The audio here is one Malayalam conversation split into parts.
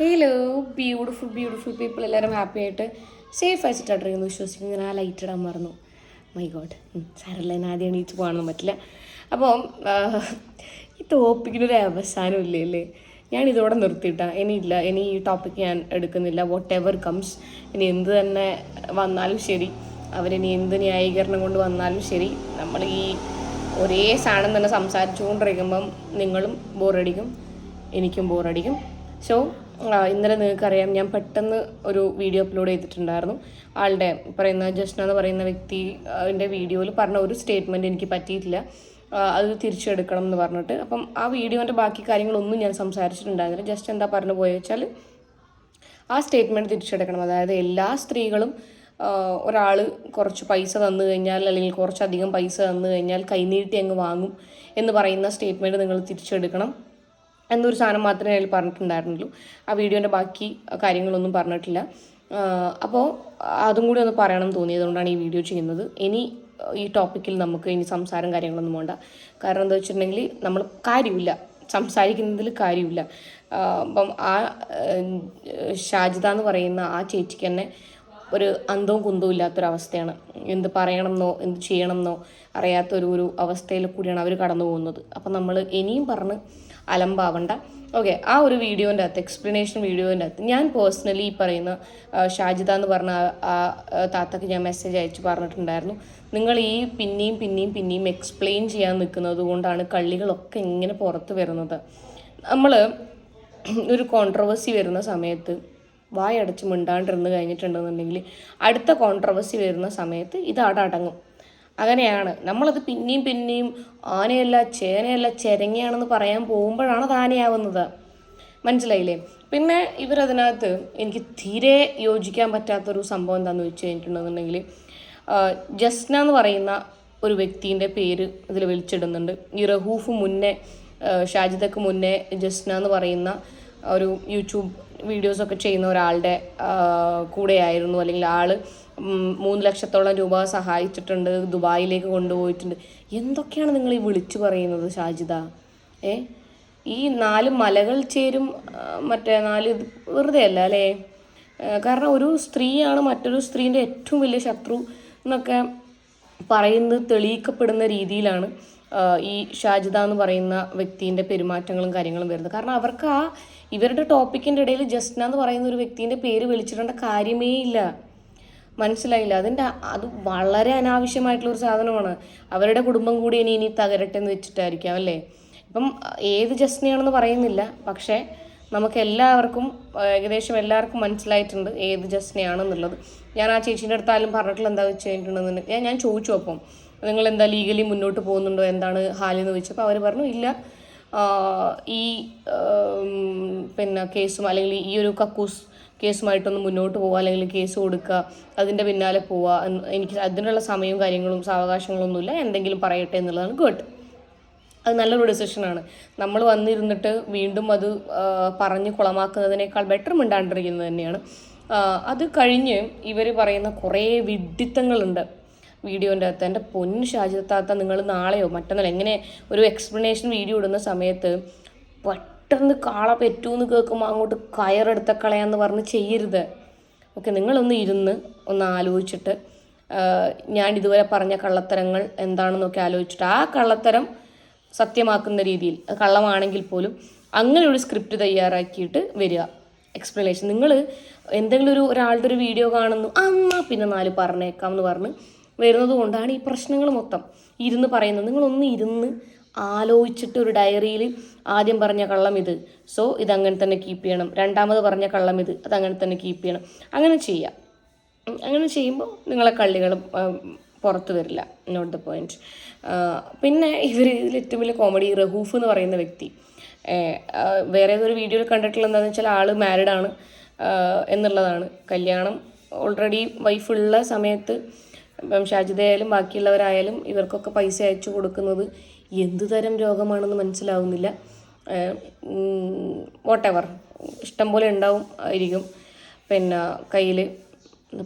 ഹലോ ബ്യൂട്ടിഫുൾ ബ്യൂട്ടിഫുൾ പീപ്പിൾ എല്ലാവരും ഹാപ്പി ആയിട്ട് സേഫ് ആയിട്ടായിട്ടിരിക്കുന്നു വിശ്വസിക്കുന്നു. ഞാൻ ആ ലൈറ്റ് ഇടാൻ മറന്നു. മൈ ഗോഡ് സാരല്ല ഞാൻ ആദ്യം എണീറ്റ് പോകാനൊന്നും പറ്റില്ല. അപ്പോൾ ഈ ടോപ്പിക്കിനൊരു അവസാനം ഇല്ലേ അല്ലേ ഞാൻ ഇതോടെ നിർത്തിയിട്ടാ. ഇല്ല. ഇനി ഈ ടോപ്പിക്ക് ഞാൻ എടുക്കുന്നില്ല. വോട്ട് എവർ കംസ് ഇനി എന്ത് തന്നെ വന്നാലും ശരി. അവരിനി എന്ത് ന്യായീകരണം കൊണ്ട് വന്നാലും ശരി. നമ്മൾ ഈ ഒരേ സാധനം തന്നെ സംസാരിച്ചുകൊണ്ടിരിക്കുമ്പം നിങ്ങളും ബോറടിക്കും എനിക്കും ബോറടിക്കും സോ ഇന്നലെ നിങ്ങൾക്കറിയാം ഞാൻ പെട്ടെന്ന് ഒരു വീഡിയോ അപ്ലോഡ് ചെയ്തിട്ടുണ്ടായിരുന്നു. ആളുടെ പറയുന്ന ജഷ്ന എന്ന് പറയുന്ന വ്യക്തി എന്റെ വീഡിയോയിൽ പറഞ്ഞ ഒരു സ്റ്റേറ്റ്മെന്റ് എനിക്ക് പറ്റിയിട്ടില്ല. അത് തിരിച്ചെടുക്കണം എന്ന് പറഞ്ഞിട്ട്. അപ്പം ആ വീഡിയോന്റെ ബാക്കി കാര്യങ്ങളൊന്നും ഞാൻ സംസാരിച്ചിട്ടുണ്ടായിരുന്നില്ല. ജസ്റ്റ് എന്താ പറഞ്ഞു പോയി വെച്ചാൽ ആ സ്റ്റേറ്റ്മെന്റ് തിരിച്ചെടുക്കണം. അതായത് എല്ലാ സ്ത്രീകളും ഒരാൾ കുറച്ച് പൈസ തന്നു കഴിഞ്ഞാൽ അല്ലെങ്കിൽ കുറച്ചധികം പൈസ തന്നു കഴിഞ്ഞാൽ കൈനീട്ടി അങ്ങ് വാങ്ങും എന്ന് പറയുന്ന സ്റ്റേറ്റ്മെന്റ് നിങ്ങൾ തിരിച്ചെടുക്കണം. എന്നൊരു സാധനം മാത്രമേ അതിൽ പറഞ്ഞിട്ടുണ്ടായിരുന്നുള്ളൂ. ആ വീഡിയോന്റെ ബാക്കി കാര്യങ്ങളൊന്നും പറഞ്ഞിട്ടില്ല. അപ്പോൾ അതും കൂടി ഒന്ന് പറയണം തോന്നിയതുകൊണ്ടാണ് ഈ വീഡിയോ ചെയ്യുന്നത്. ഇനി ഈ ടോപ്പിക്കിൽ നമുക്ക് ഇനി സംസാരം കാര്യങ്ങളൊന്നും വേണ്ട. കാരണം എന്താ വെച്ചിട്ടുണ്ടെങ്കിൽ നമ്മൾ കാര്യമില്ല. സംസാരിക്കുന്നതിൽ കാര്യമില്ല. അപ്പം ആ ഷാജിദ എന്ന് പറയുന്ന ആ ചേച്ചിക്ക് തന്നെ ഒരു അന്തവും കുന്തവും ഇല്ലാത്തൊരവസ്ഥയാണ്. എന്ത് പറയണമെന്നോ എന്ത് ചെയ്യണമെന്നോ അറിയാത്തൊരു ഒരു അവസ്ഥയിൽ കൂടിയാണ് അവർ കടന്നു പോകുന്നത് അപ്പം നമ്മൾ ഇനിയും പറഞ്ഞ് അലമ്പാവണ്ട. ഓക്കെ ആ ഒരു വീഡിയോന്റെ അകത്ത് എക്സ്പ്ലനേഷൻ വീഡിയോന്റെ അകത്ത് ഞാൻ പേഴ്സണലി ഈ പറയുന്ന ഷാജിദ എന്ന് പറഞ്ഞ ആ താത്തക്ക് ഞാൻ മെസ്സേജ് അയച്ച് പറഞ്ഞിട്ടുണ്ടായിരുന്നു. നിങ്ങൾ ഈ പിന്നെയും പിന്നെയും പിന്നെയും എക്സ്പ്ലെയിൻ ചെയ്യാൻ നിൽക്കുന്നത് കൊണ്ടാണ് കള്ളികളൊക്കെ ഇങ്ങനെ പുറത്ത് വരുന്നത്. നമ്മൾ ഒരു കോൺട്രവേഴ്സി വരുന്ന സമയത്ത് വായടച്ച് മിണ്ടാണ്ടിരുന്ന് കഴിഞ്ഞിട്ടുണ്ടെന്നുണ്ടെങ്കിൽ അടുത്ത കോൺട്രവേഴ്സി വരുന്ന സമയത്ത് ഇത് അടങ്ങും. അങ്ങനെയാണ്. നമ്മളത് പിന്നെയും പിന്നെയും ആനയല്ല ചേനയല്ല ചെരങ്ങയാണെന്ന് പറയാൻ പോകുമ്പോഴാണ് അത് ആനയാവുന്നത്. മനസ്സിലായില്ലേ? പിന്നെ ഇവരതിനകത്ത് എനിക്ക് തീരെ യോജിക്കാൻ പറ്റാത്തൊരു സംഭവം എന്താണെന്ന് വെച്ച് കഴിഞ്ഞിട്ടുണ്ടെന്നുണ്ടെങ്കിൽ ജസ്ന എന്ന് പറയുന്ന ഒരു വ്യക്തിന്റെ പേര് ഇതിൽ വിളിച്ചിടുന്നുണ്ട്. ഈ റഹൂഫ് മുന്നേ ഷാജിദക്ക് മുന്നേ ജസ്ന എന്ന് പറയുന്ന ഒരു യൂട്യൂബ് വീഡിയോസൊക്കെ ചെയ്യുന്ന ഒരാളുടെ കൂടെയായിരുന്നു. അല്ലെങ്കിൽ ഉം, മൂന്ന് ലക്ഷത്തോളം രൂപ സഹായിച്ചിട്ടുണ്ട് ദുബായിലേക്ക് കൊണ്ടുപോയിട്ടുണ്ട്. എന്തൊക്കെയാണ് നിങ്ങൾ ഈ വിളിച്ചു പറയുന്നത് ഷാജിദ? ഏ? ഈ നാല് മലകൾ ചേരും മറ്റേ നാല് വെറുതെ അല്ല അല്ലേ? കാരണം ഒരു സ്ത്രീയാണ് മറ്റൊരു സ്ത്രീന്റെ ഏറ്റവും വലിയ ശത്രു എന്നൊക്കെ പറയുന്നത് തെളിയിക്കപ്പെടുന്ന രീതിയിലാണ് ഈ ഷാജിദ എന്ന് പറയുന്ന വ്യക്തിന്റെ പെരുമാറ്റങ്ങളും കാര്യങ്ങളും വരുന്നത്. കാരണം അവർക്ക് ആ ഇവരുടെ ടോപ്പിക്കിന്റെ ഇടയിൽ ജസ്ന എന്ന് പറയുന്ന ഒരു വ്യക്തിന്റെ പേര് വിളിച്ചിടേണ്ട കാര്യമേ ഇല്ല. മനസ്സിലായില്ല. അതിന്റെ അത് വളരെ അനാവശ്യമായിട്ടുള്ള ഒരു സാധനമാണ്. അവരുടെ കുടുംബം കൂടി ഇനി ഇനി തകരട്ടെ എന്ന് വെച്ചിട്ടായിരിക്കാം അല്ലേ? ഇപ്പം ഏത് ജസ്നയാണെന്ന് പറയുന്നില്ല. പക്ഷേ നമുക്ക് എല്ലാവർക്കും ഏകദേശം എല്ലാവർക്കും മനസ്സിലായിട്ടുണ്ട് ഏത് ജസ്നയാണെന്നുള്ളത് ഞാൻ ആ ചേച്ചീന്റെ അടുത്താലും പറഞ്ഞിട്ടുള്ള എന്താ വെച്ച് കഴിഞ്ഞിട്ടുണ്ടെന്ന്. ഞാൻ ചോദിച്ചു അപ്പം നിങ്ങൾ എന്താ ലീഗലി മുന്നോട്ട് പോകുന്നുണ്ടോ? എന്താണ് ഹാലെന്ന് ചോദിച്ചപ്പോൾ അവർ പറഞ്ഞു ഇല്ല. ഈ പിന്നെ കേസും അല്ലെങ്കിൽ ഈ ഒരു കക്കൂസ് കേസുമായിട്ടൊന്ന് മുന്നോട്ട് പോവുക അല്ലെങ്കിൽ കേസ് കൊടുക്കുക അതിന്റെ പിന്നാലെ പോവുക എനിക്ക് അതിനുള്ള സമയവും കാര്യങ്ങളും സാവകാശങ്ങളൊന്നുമില്ല. എന്തെങ്കിലും പറയട്ടെ എന്നുള്ളതാണ് ഗുഡ് അത് നല്ലൊരു ഡിസിഷനാണ് നമ്മൾ വന്നിരുന്നിട്ട് വീണ്ടും അത് പറഞ്ഞ് കുളമാക്കുന്നതിനേക്കാൾ ബെറ്റർ മിണ്ടാണ്ടിരിക്കുന്നത് തന്നെയാണ്. അത് കഴിഞ്ഞ് ഇവർ പറയുന്ന കുറേ വിഡിത്തങ്ങളുണ്ട്. വീഡിയോന്റെ അകത്ത് എന്റെ പൊന്നു ഷാജിത്താത്ത നിങ്ങൾ നാളെയോ മറ്റന്നാൾ എങ്ങനെ ഒരു എക്സ്പ്ലനേഷൻ വീഡിയോ ഇടുന്ന സമയത്ത് പെട്ടെന്ന് കാള പെറ്റൂന്ന് കേൾക്കുമ്പോൾ അങ്ങോട്ട് കയറെടുത്ത കളയാന്ന് പറഞ്ഞ് ചെയ്യരുത്. ഓക്കെ നിങ്ങളൊന്ന് ഇരുന്ന് ഒന്ന് ആലോചിച്ചിട്ട് ഞാൻ ഇതുവരെ പറഞ്ഞ കള്ളത്തരങ്ങൾ എന്താണെന്നൊക്കെ ആലോചിച്ചിട്ട് ആ കള്ളത്തരം സത്യമാക്കുന്ന രീതിയിൽ കള്ളമാണെങ്കിൽ പോലും അങ്ങനെ ഒരു സ്ക്രിപ്റ്റ് തയ്യാറാക്കിയിട്ട് വരിക. എക്സ്പ്ലനേഷൻ നിങ്ങൾ എന്തെങ്കിലും ഒരു ഒരാളുടെ ഒരു വീഡിയോ കാണുന്നു അന്നാ പിന്നെ നാല് പറഞ്ഞേക്കാം എന്ന് പറഞ്ഞ് വരുന്നത് കൊണ്ടാണ് ഈ പ്രശ്നങ്ങൾ മൊത്തം. ഇരുന്ന് പറയുന്നത്. നിങ്ങളൊന്ന് ഇരുന്ന് ആലോചിച്ചിട്ട് ഒരു ഡയറിയിൽ ആദ്യം പറഞ്ഞ കള്ളം ഇത്. സോ ഇതങ്ങനെ തന്നെ കീപ്പ് ചെയ്യണം. രണ്ടാമത് പറഞ്ഞ കള്ളം ഇത്. അതങ്ങനെ തന്നെ കീപ്പ് ചെയ്യണം. അങ്ങനെ ചെയ്യാം. അങ്ങനെ ചെയ്യുമ്പോൾ നിങ്ങളെ കള്ളികൾ പുറത്ത് വരില്ല. നോട്ട് ദ പോയിന്റ് പിന്നെ ഇവർ ഇതിൽ ഏറ്റവും വലിയ കോമഡി റഹൂഫ് എന്ന് പറയുന്ന വ്യക്തി. വേറെ ഏതൊരു വീഡിയോയിൽ കണ്ടിട്ടുള്ള എന്താണെന്ന് വെച്ചാൽ ആൾ മാരിഡാണ് എന്നുള്ളതാണ്. കല്യാണം ഓൾറെഡി വൈഫുള്ള സമയത്ത് ഇപ്പം ഷാജിദയായാലും ബാക്കിയുള്ളവരായാലും ഇവർക്കൊക്കെ പൈസ അയച്ചു കൊടുക്കുന്നത് എന്ത് തരം രോഗമാണെന്ന് മനസ്സിലാവുന്നില്ല. വോട്ടെവർ ഇഷ്ടം പോലെ ഉണ്ടാവും ആയിരിക്കും. പിന്നെ കയ്യിൽ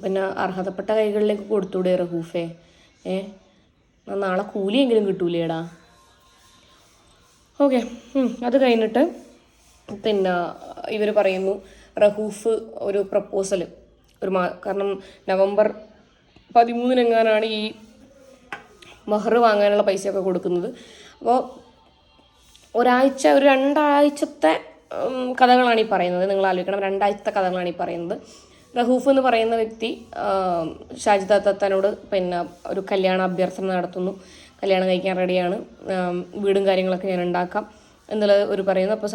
പിന്നെ അർഹതപ്പെട്ട കൈകളിലേക്ക് കൊടുത്തൂടെ റഹൂഫേ? ഏ നാളെ കൂലിയെങ്കിലും കിട്ടൂലേടാ. ഓക്കെ അത് കഴിഞ്ഞിട്ട് പിന്നെ ഇവർ പറയുന്നു റഹൂഫ് ഒരു പ്രപ്പോസൽ ഒരു മാ കാരണം നവംബർ പതിമൂന്നിനെങ്ങാനാണ് ഈ മഹർ വാങ്ങാനുള്ള പൈസയൊക്കെ കൊടുക്കുന്നത്. അപ്പോൾ ഒരാഴ്ച ഒരു രണ്ടാഴ്ചത്തെ കഥകളാണ് ഈ പറയുന്നത്. നിങ്ങൾ ആലോചിക്കണം രണ്ടാഴ്ചത്തെ കഥകളാണ് ഈ പറയുന്നത്. റഹൂഫ് എന്ന് പറയുന്ന വ്യക്തി ഷാജിദ തത്തനോട് പിന്നെ ഒരു കല്യാണ അഭ്യർത്ഥന നടത്തുന്നു. കല്യാണം കഴിക്കാൻ റെഡിയാണ്. വീടും കാര്യങ്ങളൊക്കെ ഞാൻ ഉണ്ടാക്കാം എന്നുള്ളത് ഒരു പറയുന്നു. അപ്പോൾ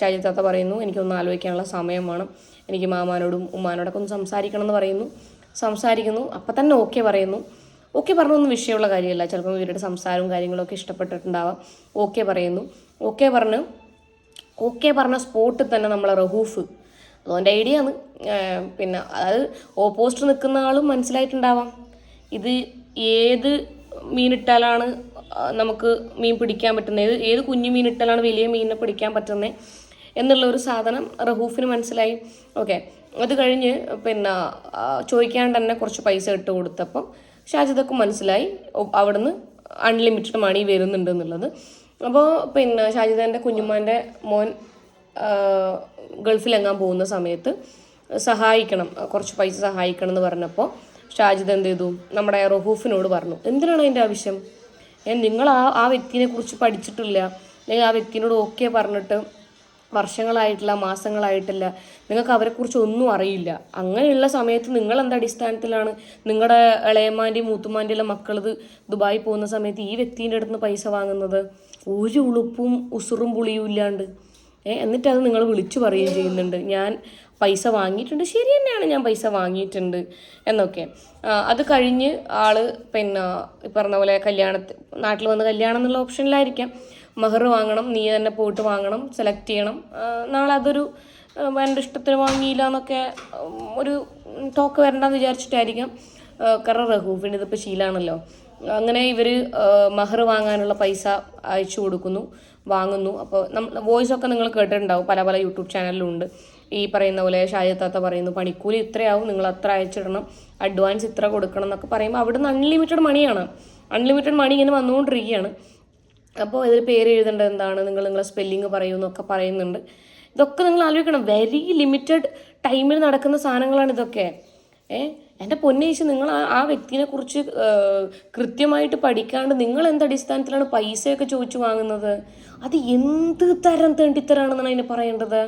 ഷാജിദ് താത്ത പറയുന്നു എനിക്കൊന്ന് ആലോചിക്കാനുള്ള സമയം വേണം. എനിക്ക് മാമാനോടും ഉമ്മാനോടൊക്കെ ഒന്ന് സംസാരിക്കണം എന്ന് പറയുന്നു. സംസാരിക്കുന്നു. അപ്പം തന്നെ ഓക്കെ പറയുന്നു. ഓക്കെ പറഞ്ഞൊന്നും വിഷയമുള്ള കാര്യമല്ല. ചിലപ്പോൾ ഇവരുടെ സംസാരവും കാര്യങ്ങളൊക്കെ ഇഷ്ടപ്പെട്ടിട്ടുണ്ടാവാം. ഓക്കെ പറയുന്നു. ഓക്കെ പറഞ്ഞ് ഓക്കെ പറഞ്ഞ സ്പോട്ടിൽ തന്നെ നമ്മളെ റഹൂഫ്. അതുകൊണ്ട് ഐഡിയ ആണ്. പിന്നെ അതായത് ഓപ്പോസിറ്റ് നിൽക്കുന്ന ആളും മനസ്സിലായിട്ടുണ്ടാവാം. ഇത് ഏത് മീനിട്ടാലാണ് നമുക്ക് മീൻ പിടിക്കാൻ പറ്റുന്നത്? ഏത് ഏത് കുഞ്ഞു മീനിട്ടാലാണ് വലിയ മീനിനെ പിടിക്കാൻ പറ്റുന്നത്? എന്നുള്ള ഒരു സാധനം റഹൂഫിന് മനസ്സിലായി. ഓക്കെ. അത് കഴിഞ്ഞ് പിന്നെ ചോദിക്കാണ്ട് തന്നെ കുറച്ച് പൈസ ഇട്ട് കൊടുത്തപ്പോൾ ഷാജിദക്ക് മനസ്സിലായി. അവിടുന്ന് അൺലിമിറ്റഡ് മണി വരുന്നുണ്ട് എന്നുള്ളത്. അപ്പോൾ പിന്നെ ഷാജിതന്റെ കുഞ്ഞുമാന്റെ മോൻ ഗൾഫിലെങ്ങാൻ പോകുന്ന സമയത്ത് സഹായിക്കണം കുറച്ച് പൈസ സഹായിക്കണം എന്ന് പറഞ്ഞപ്പോൾ ഷാജിദ് എന്ത് ചെയ്തു? നമ്മുടെ റഹൂഫിനോട് പറഞ്ഞു എന്തിനാണ് അതിന്റെ ആവശ്യം? നിങ്ങൾ ആ ആ വ്യക്തിനെ കുറിച്ച് പഠിച്ചിട്ടില്ല. അല്ലെങ്കിൽ ആ വ്യക്തിനോട് ഓക്കെ പറഞ്ഞിട്ട് വർഷങ്ങളായിട്ടില്ല മാസങ്ങളായിട്ടില്ല. നിങ്ങൾക്ക് അവരെക്കുറിച്ച് ഒന്നും അറിയില്ല. അങ്ങനെയുള്ള സമയത്ത് നിങ്ങൾ എന്ത് അടിസ്ഥാനത്തിലാണ് നിങ്ങളുടെ ഇളയമ്മാന്റെയും മൂത്തുമാന്റെയുള്ള മക്കളത് ദുബായി പോകുന്ന സമയത്ത് ഈ വ്യക്തിന്റെ അടുത്ത് നിന്ന് പൈസ വാങ്ങുന്നത്? ഒരു ഉളുപ്പും ഉസുറും പുളിയും ഇല്ലാണ്ട്. എന്നിട്ട് അത് നിങ്ങൾ വിളിച്ചു പറയുകയും ചെയ്യുന്നുണ്ട്. ഞാൻ പൈസ വാങ്ങിയിട്ടുണ്ട്. ശരി തന്നെയാണ് ഞാൻ പൈസ വാങ്ങിയിട്ടുണ്ട് എന്നൊക്കെ. അത് കഴിഞ്ഞ് ആൾ പിന്നെ ഈ പറഞ്ഞ പോലെ കല്യാണത്തിൽ നാട്ടിൽ വന്ന് കല്യാണം എന്നുള്ള ഓപ്ഷനിലായിരിക്കാം. മഹർ വാങ്ങണം നീ തന്നെ പോയിട്ട് വാങ്ങണം സെലക്ട് ചെയ്യണം. നാളെ അതൊരു എന്റെ ഇഷ്ടത്തിന് വാങ്ങിയില്ല എന്നൊക്കെ ഒരു ടോക്ക് വരണ്ടെന്ന് വിചാരിച്ചിട്ടായിരിക്കും. കാരണം റഹൂഫിന് ഇതിപ്പോൾ ശീലാണല്ലോ. അങ്ങനെ ഇവർ മഹർ വാങ്ങാനുള്ള പൈസ അയച്ചു കൊടുക്കുന്നു വാങ്ങുന്നു. അപ്പോൾ നമ്മൾ വോയിസ് ഒക്കെ നിങ്ങൾ കേട്ടിട്ടുണ്ടാവും പല പല യൂട്യൂബ് ചാനലിലും ഉണ്ട് ഈ പറയുന്ന പോലെ ഷായത്താത്ത പറയുന്നു പണിക്കൂലി ഇത്രയാവും നിങ്ങൾ അത്ര അയച്ചിടണം അഡ്വാൻസ് ഇത്ര കൊടുക്കണം എന്നൊക്കെ പറയുമ്പോൾ അവിടുന്ന് അൺലിമിറ്റഡ് മണിയാണ് അൺലിമിറ്റഡ് മണി ഇങ്ങനെ വന്നുകൊണ്ടിരിക്കുകയാണ്. അപ്പോൾ ഇതിൽ പേര് എഴുതേണ്ടത് എന്താണ്? നിങ്ങൾ നിങ്ങളെ സ്പെല്ലിങ് പറയുമെന്നൊക്കെ പറയുന്നുണ്ട്. ഇതൊക്കെ നിങ്ങൾ ആലോചിക്കണം. വെരി ലിമിറ്റഡ് ടൈമിൽ നടക്കുന്ന സാധനങ്ങളാണ് ഇതൊക്കെ. ഏ? എന്റെ പൊന്നേശ് നിങ്ങൾ ആ ആ വ്യക്തിനെ കുറിച്ച് കൃത്യമായിട്ട് പഠിക്കാണ്ട് നിങ്ങൾ എന്ത് അടിസ്ഥാനത്തിലാണ് പൈസയൊക്കെ ചോദിച്ചു വാങ്ങുന്നത്? അത് എന്ത് തരം തേണ്ടിത്തരാണെന്നാണ് അതിന് പറയേണ്ടത്?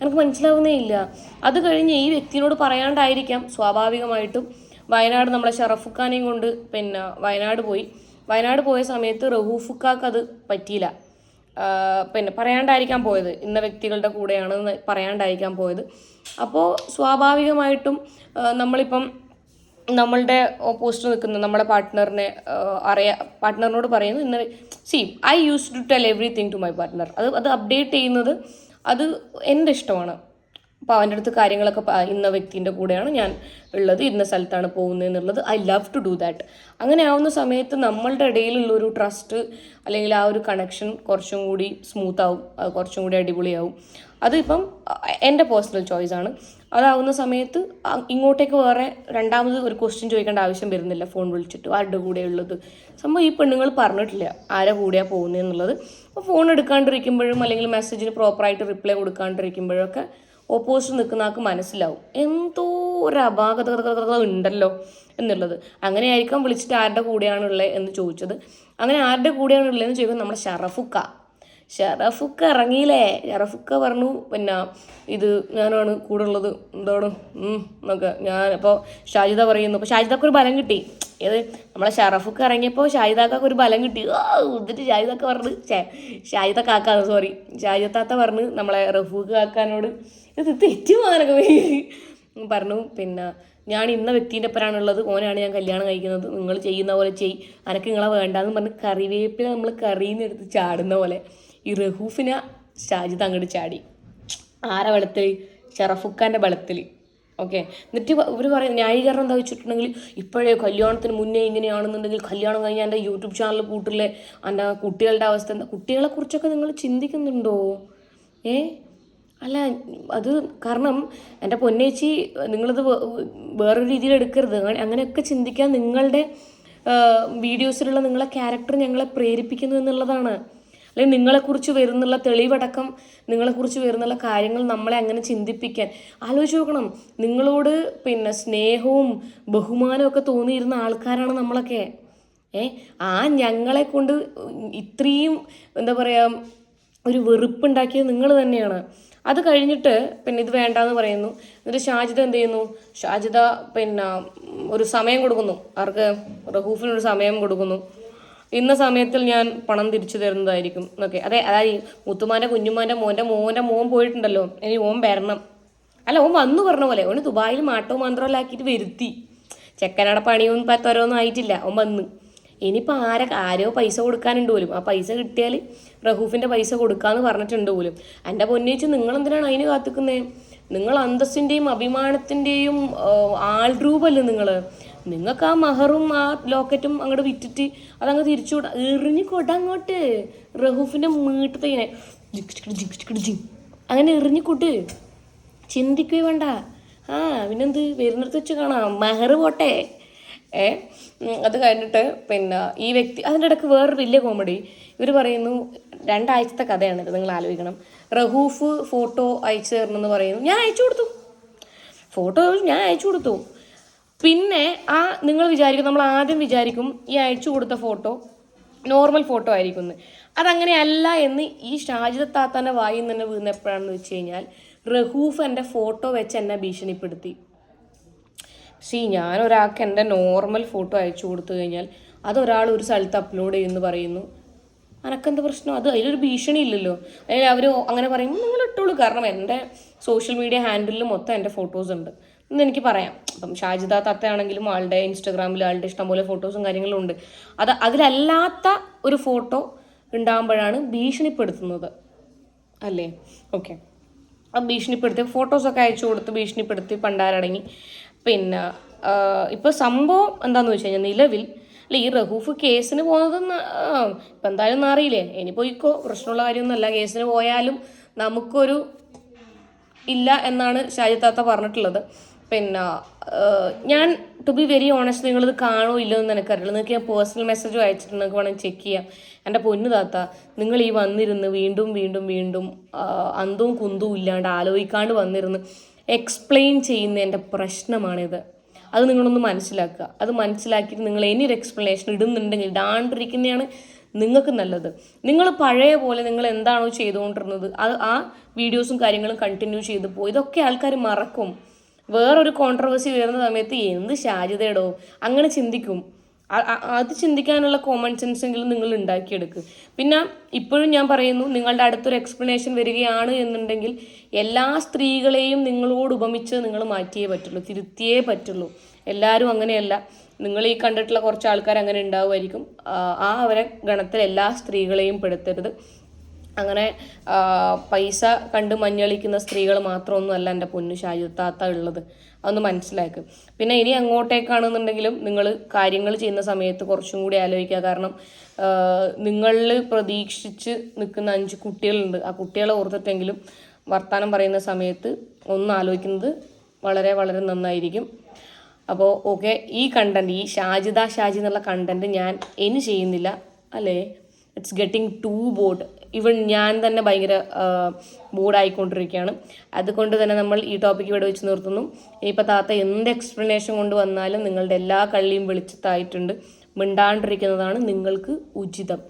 എനിക്ക് മനസ്സിലാവുന്നേ ഇല്ല. അത് കഴിഞ്ഞ് ഈ വ്യക്തിനോട് പറയാണ്ടായിരിക്കാം. സ്വാഭാവികമായിട്ടും വയനാട് നമ്മളെ ഷറഫുഖാനെയും കൊണ്ട് പിന്നെ വയനാട് പോയി. വയനാട് പോയ സമയത്ത് റഹൂഫുക്കാക്ക് അത് പറ്റിയില്ല പിന്നെ പറയാണ്ടായിരിക്കാൻ പോയത്. ഇന്ന വ്യക്തികളുടെ കൂടെയാണെന്ന് പറയാണ്ടായിരിക്കാൻ പോയത്. അപ്പോൾ സ്വാഭാവികമായിട്ടും നമ്മളിപ്പം നമ്മളുടെ ഓപ്പോസിറ്റ് നിൽക്കുന്ന നമ്മുടെ പാർട്ട്ണറിനെ അറിയാ പാർട്ട്ണറിനോട് പറയുന്നു ഇന്ന see I use to tell everything to my partner. അത് അത് അപ്ഡേറ്റ് ചെയ്യുന്നത് അത് എന്റെ ഇഷ്ടമാണ്. അപ്പോൾ അവന്റെ അടുത്ത് കാര്യങ്ങളൊക്കെ ഇന്ന വ്യക്തിന്റെ കൂടെയാണ് ഞാൻ ഉള്ളത് ഇന്ന സ്ഥലത്താണ് പോകുന്നത് എന്നുള്ളത്. I love to do that അങ്ങനെ ആവുന്ന സമയത്ത് നമ്മളുടെ ഇടയിലുള്ള ഒരു ട്രസ്റ്റ് അല്ലെങ്കിൽ ആ ഒരു കണക്ഷൻ കുറച്ചും കൂടി സ്മൂത്ത് ആവും കുറച്ചും കൂടി അടിപൊളിയാവും. അതിപ്പം എന്റെ പേഴ്സണൽ ചോയ്സ് ആണ്. അതാവുന്ന സമയത്ത് ഇങ്ങോട്ടേക്ക് വേറെ രണ്ടാമത് ഒരു ക്വസ്റ്റ്യൻ ചോദിക്കേണ്ട ആവശ്യം വരുന്നില്ല. ഫോൺ വിളിച്ചിട്ട് ആരുടെ കൂടെ ഉള്ളത് സംഭവം ഈ പെണ്ണുങ്ങൾ പറഞ്ഞിട്ടില്ല ആരെ കൂടെയാണ് പോകുന്നത് എന്നുള്ളത് അപ്പോൾ ഫോൺ എടുക്കാണ്ടിരിക്കുമ്പോഴും അല്ലെങ്കിൽ മെസ്സേജിന് പ്രോപ്പറായിട്ട് റിപ്ലൈ കൊടുക്കാണ്ടിരിക്കുമ്പോഴൊക്കെ ഓപ്പോസിറ്റ് നിൽക്കുന്ന ആൾക്ക് മനസ്സിലാവും. എന്തോ ഒരു അപാകത ഉണ്ടല്ലോ എന്നുള്ളത്. അങ്ങനെ ആയിരിക്കാം വിളിച്ചിട്ട് ആരുടെ കൂടെയാണുള്ളത് എന്ന് ചോദിച്ചത്. അങ്ങനെ ആരുടെ കൂടെയാണുള്ളതെന്ന് ചോദിക്കുമ്പോൾ നമ്മുടെ ഷറഫുക്ക. ഷറഫുക്ക ഇറങ്ങിയില്ലേ? ഷറഫുക്ക പറഞ്ഞു പിന്നെ ഇത് ഞാനാണ് കൂടെ ഉള്ളത്. എന്താണ്? എന്നൊക്കെ. ഞാൻ ഇപ്പോൾ ഷാജിദ പറയുന്നു. അപ്പോൾ ഷാജിദക്ക് ഒരു ബലം കിട്ടി. ഏത്? നമ്മളെ ഷറഫുക്ക ഇറങ്ങിയപ്പോൾ ഷാജിദാക്കൊക്കെ ഒരു ബലം കിട്ടി. ഓ എന്നിട്ട് ഷാജിദക്ക പറഞ്ഞു ഷേ ഷാജിദ കാക്ക സോറി. ഷാജിദാത്ത പറഞ്ഞു നമ്മളെ റഫൂഖ് കാക്കാനോട് ഇത് തെറ്റി പോകാനൊക്കെ പറഞ്ഞു പിന്നെ ഞാൻ ഇന്ന വ്യക്തിന്റെ ഒപ്പരാണുള്ളത് ഓനാണ് ഞാൻ കല്യാണം കഴിക്കുന്നത്. നിങ്ങൾ ചെയ്യുന്ന പോലെ ചെയ് അനക്ക് നിങ്ങളെ വേണ്ടാന്ന് പറഞ്ഞ് കറിവേപ്പില നമ്മൾ കറിയിൽ നിന്ന് എടുത്ത് ചാടുന്ന പോലെ. ഈ റഹൂഫിനെ ഷാജിദ് അങ്ങോട്ട് ചാടി. ആരെ ബലത്തിൽ ഷറഫുഖാന്റെ ബലത്തിൽ ഓക്കെ? എന്നിട്ട് ഇവർ പറയും ന്യായീകരണം എന്താ വെച്ചിട്ടുണ്ടെങ്കിൽ ഇപ്പോഴേ കല്യാണത്തിന് മുന്നേ ഇങ്ങനെയാണെന്നുണ്ടെങ്കിൽ കല്യാണം കഴിഞ്ഞാൽ എന്റെ യൂട്യൂബ് ചാനൽ കൂട്ടില്ലേ എന്റെ കുട്ടികളുടെ അവസ്ഥ എന്താ? കുട്ടികളെ കുറിച്ചൊക്കെ നിങ്ങൾ ചിന്തിക്കുന്നുണ്ടോ? ഏ? അല്ല അത് കാരണം എന്റെ പൊന്നേച്ചി നിങ്ങളിത് വേറൊരു രീതിയിൽ എടുക്കരുത്. അങ്ങനെയൊക്കെ ചിന്തിക്കാൻ നിങ്ങളുടെ വീഡിയോസിലുള്ള നിങ്ങളെ ക്യാരക്ടർ ഞങ്ങളെ പ്രേരിപ്പിക്കുന്നു എന്നുള്ളതാണ്. അല്ലെങ്കിൽ നിങ്ങളെക്കുറിച്ച് വരുന്നുള്ള തെളിവടക്കം നിങ്ങളെക്കുറിച്ച് വരുന്നുള്ള കാര്യങ്ങൾ നമ്മളെ അങ്ങനെ ചിന്തിപ്പിക്കാൻ. ആലോചിച്ച് നോക്കണം. നിങ്ങളോട് പിന്നെ സ്നേഹവും ബഹുമാനവും ഒക്കെ തോന്നിയിരുന്ന ആൾക്കാരാണ് നമ്മളൊക്കെ. ഏ? ആ ഞങ്ങളെ കൊണ്ട് ഇത്രയും എന്താ പറയുക ഒരു വെറുപ്പുണ്ടാക്കിയത് നിങ്ങൾ തന്നെയാണ്. അത് കഴിഞ്ഞിട്ട് പിന്നെ ഇത് വേണ്ടാന്ന് പറയുന്നു. എന്നിട്ട് ഷാജിദ എന്ത് ചെയ്യുന്നു? ഷാജിദ പിന്നെ ഒരു സമയം കൊടുക്കുന്നു. ആർക്ക്? റഹൂഫിനൊരു സമയം കൊടുക്കുന്നു. ഇന്ന സമയത്തിൽ ഞാൻ പണം തിരിച്ചു തരുന്നതായിരിക്കും എന്നൊക്കെ. അതെ അതായത് മുത്തുമാന്റെ കുഞ്ഞുമാന്റെ മോന്റെ മോന്റെ മോൻ പോയിട്ടുണ്ടല്ലോ. ഇനി ഓൻ വരണം. അല്ല ഓൻ വന്നു പറഞ്ഞ പോലെ. ഓന് ദുബായിൽ മാട്ടോ മന്ത്രമല്ലാക്കിയിട്ട് വരുത്തി. ചെക്കനട പണിയും പത്തോരോന്നും ആയിട്ടില്ല. ഓൻ വന്ന്. ഇനിയിപ്പോൾ ആരെ ആരോ പൈസ കൊടുക്കാനുണ്ട് പോലും. ആ പൈസ കിട്ടിയാൽ റഹൂഫിന്റെ പൈസ കൊടുക്കാന്ന് പറഞ്ഞിട്ടുണ്ട് പോലും. എന്റെ പൊന്നേച്ച് നിങ്ങൾ എന്തിനാണ് അതിന് കാത്തുക്കുന്നത് നിങ്ങൾ അന്തസ്സിന്റെയും അഭിമാനത്തിന്റെയും ആൾരൂപല്ലേ നിങ്ങൾ നിങ്ങൾക്ക് ആ മഹറും ആ ലോക്കറ്റും അങ്ങോട്ട് വിറ്റിട്ട് അതങ്ങ് തിരിച്ചു വിടാം എറിഞ്ഞു കൊട അങ്ങോട്ട്. റഹൂഫിന്റെ മീട്ടത്തെ ഇങ്ങനെ അങ്ങനെ എറിഞ്ഞു കൊട്ട് ചിന്തിക്കുകയോ വേണ്ട. ആ പിന്നെന്ത്? വരുന്നിടത്ത് വെച്ച് കാണാം. മെഹർ പോട്ടെ. ഏ? അത് കഴിഞ്ഞിട്ട് പിന്നെ ഈ വ്യക്തി അതിന്റെ ഇടയ്ക്ക് വേറൊരു വലിയ കോമഡി ഇവർ പറയുന്നു രണ്ടാഴ്ചത്തെ കഥയാണിത് നിങ്ങൾ ആലോചിക്കണം. റഹൂഫ് ഫോട്ടോ അയച്ചു തരണമെന്ന് പറയുന്നു. ഞാൻ അയച്ചു കൊടുത്തു. ഫോട്ടോ ഞാൻ അയച്ചു കൊടുത്തു. പിന്നെ ആ നിങ്ങൾ വിചാരിക്കും നമ്മൾ ആദ്യം വിചാരിക്കും ഈ അയച്ചു കൊടുത്ത ഫോട്ടോ നോർമൽ ഫോട്ടോ ആയിരിക്കും അതങ്ങനെയല്ല എന്ന് ഈ ഷാജിദ താത്താന്റെ വായിൽ നിന്ന് തന്നെ വീഴുന്ന എപ്പോഴാണെന്ന് വെച്ച് കഴിഞ്ഞാൽ റഹൂഫ് എന്റെ ഫോട്ടോ വെച്ച് എന്നെ ഭീഷണിപ്പെടുത്തി. സി ഞാൻ ഒരാൾക്ക് എന്റെ നോർമൽ ഫോട്ടോ അയച്ചു കൊടുത്തു കഴിഞ്ഞാൽ അതൊരാൾ ഒരു സ്ഥലത്ത് അപ്ലോഡ് ചെയ്യുമെന്ന് പറയുന്നു. അനക്കെന്ത് പ്രശ്നം? അത് അതിലൊരു ഭീഷണി ഇല്ലല്ലോ. അല്ലെങ്കിൽ അവർ അങ്ങനെ പറയുമ്പോൾ നിങ്ങൾ ഇട്ടോളൂ. കാരണം എന്റെ സോഷ്യൽ മീഡിയ ഹാൻഡിലിൽ മൊത്തം എന്റെ ഫോട്ടോസ് ഉണ്ട്. എന്ന് എനിക്ക് പറയാം. അപ്പം ഷാജിദ തത്തയാണെങ്കിലും ആളുടെ ഇൻസ്റ്റാഗ്രാമിൽ ആളുടെ ഇഷ്ടംപോലെ ഫോട്ടോസും കാര്യങ്ങളും ഉണ്ട്. അത് അതിലല്ലാത്ത ഒരു ഫോട്ടോ ഉണ്ടാകുമ്പോഴാണ് ഭീഷണിപ്പെടുത്തുന്നത്. അല്ലേ? ഓക്കെ. അപ്പം ഭീഷണിപ്പെടുത്തി ഫോട്ടോസൊക്കെ അയച്ചു കൊടുത്ത് ഭീഷണിപ്പെടുത്തി പണ്ടാരടങ്ങി. പിന്നെ ഇപ്പോൾ സംഭവം എന്താണെന്ന് വെച്ച് കഴിഞ്ഞാൽ നിലവിൽ അല്ല ഈ റഹൂഫ് കേസിന് പോകുന്നത് ഇപ്പം എന്തായാലും അറിയില്ലേ? ഇനി പോയിക്കോ പ്രശ്നമുള്ള കാര്യമൊന്നുമല്ല. കേസിന് പോയാലും നമുക്കൊരു ഇല്ല എന്നാണ് ഷാജി താത്ത പറഞ്ഞിട്ടുള്ളത്. പിന്നെ ഞാൻ ടു ബി വെരി ഓണസ്റ്റ് നിങ്ങളിത് കാണോ ഇല്ലോ എന്ന് എനിക്കറിയില്ല. നിങ്ങൾക്ക് ഞാൻ പേഴ്സണൽ മെസ്സേജും അയച്ചിട്ടുണ്ട്. നിങ്ങൾക്ക് വേണമെങ്കിൽ ചെക്ക് ചെയ്യാം. എന്റെ പൊന്നു താത്ത നിങ്ങൾ ഈ വന്നിരുന്ന് വീണ്ടും വീണ്ടും വീണ്ടും അന്തവും കുന്തവും ഇല്ലാണ്ട് ആലോചിക്കാണ്ട് വന്നിരുന്ന് എക്സ്പ്ലെയിൻ ചെയ്യുന്ന എന്റെ പ്രശ്നമാണിത്. അത് നിങ്ങളൊന്ന് മനസ്സിലാക്കുക. അത് മനസ്സിലാക്കിയിട്ട് നിങ്ങൾ ഇനി ഒരു എക്സ്പ്ലനേഷൻ ഇടുന്നുണ്ടെങ്കിൽ ഇടാണ്ടിരിക്കുന്നതാണ് നിങ്ങൾക്ക് നല്ലത്. നിങ്ങൾ പഴയ പോലെ നിങ്ങൾ എന്താണോ ചെയ്തുകൊണ്ടിരുന്നത് അത് ആ വീഡിയോസും കാര്യങ്ങളും കണ്ടിന്യൂ ചെയ്ത് പോയി. ഇതൊക്കെ ആൾക്കാർ മറക്കും. വേറൊരു കോൺട്രവേഴ്സി വരുന്ന സമയത്ത് എന്ത് ഷാജിതയുടെ അങ്ങനെ ചിന്തിക്കും. അത് ചിന്തിക്കാനുള്ള കോമൺ സെൻസ് എങ്കിലും നിങ്ങൾ ഉണ്ടാക്കിയെടുക്കുക പിന്നെ ഇപ്പോഴും ഞാൻ പറയുന്നു നിങ്ങളുടെ അടുത്തൊരു എക്സ്പ്ലനേഷൻ വരികയാണ് എന്നുണ്ടെങ്കിൽ എല്ലാ സ്ത്രീകളെയും നിങ്ങളോട് ഉപമിച്ച് നിങ്ങൾ മാറ്റിയേ പറ്റുള്ളൂ തിരുത്തിയേ പറ്റുള്ളൂ. എല്ലാവരും അങ്ങനെയല്ല. നിങ്ങൾ ഈ കണ്ടിട്ടുള്ള കുറച്ച് ആൾക്കാർ അങ്ങനെ ഉണ്ടാവുമായിരിക്കും. ആ അവരെ ഗണത്തിൽ എല്ലാ സ്ത്രീകളെയും പെടുത്തരുത്. അങ്ങനെ പൈസ കണ്ട് മഞ്ഞളിക്കുന്ന സ്ത്രീകൾ മാത്രമൊന്നുമല്ല എന്റെ പൊന്നു ഷാജിത്താത്ത ഉള്ളത്. അതൊന്ന് മനസ്സിലാക്കുക പിന്നെ ഇനി അങ്ങോട്ടേക്കാണെന്നുണ്ടെങ്കിലും നിങ്ങൾ കാര്യങ്ങൾ ചെയ്യുന്ന സമയത്ത് കുറച്ചും കൂടി ആലോചിക്കുക. കാരണം നിങ്ങളിൽ പ്രതീക്ഷിച്ച് നിൽക്കുന്ന അഞ്ച് കുട്ടികളുണ്ട്. ആ കുട്ടികളെ ഓർത്തിട്ടെങ്കിലും വർത്തമാനം പറയുന്ന സമയത്ത് ഒന്ന് ആലോചിക്കുന്നത് വളരെ വളരെ നന്നായിരിക്കും. അപ്പോൾ ഓക്കെ ഈ കണ്ടന്റ് ഈ ഷാജിദ ഷാജി എന്നുള്ള കണ്ടന്റ് ഞാൻ ഇനി ചെയ്യുന്നില്ല. അല്ലേ? ഇറ്റ്സ് ഗെറ്റിംഗ് ടു ബോർഡ് ഇവൻ ഞാൻ തന്നെ ഭയങ്കര ബോർഡായിക്കൊണ്ടിരിക്കുകയാണ് അതുകൊണ്ട് തന്നെ നമ്മൾ ഈ ടോപ്പിക്ക് ഇവിടെ വെച്ച് നിർത്തുന്നു. ഇനിയിപ്പോൾ താത്ത എന്ത് എക്സ്പ്ലനേഷൻ കൊണ്ട് വന്നാലും നിങ്ങളുടെ എല്ലാ കള്ളിയും വെളിച്ചത്തായിട്ടുണ്ട്. മിണ്ടാണ്ടിരിക്കുന്നതാണ് നിങ്ങൾക്ക് ഉചിതം.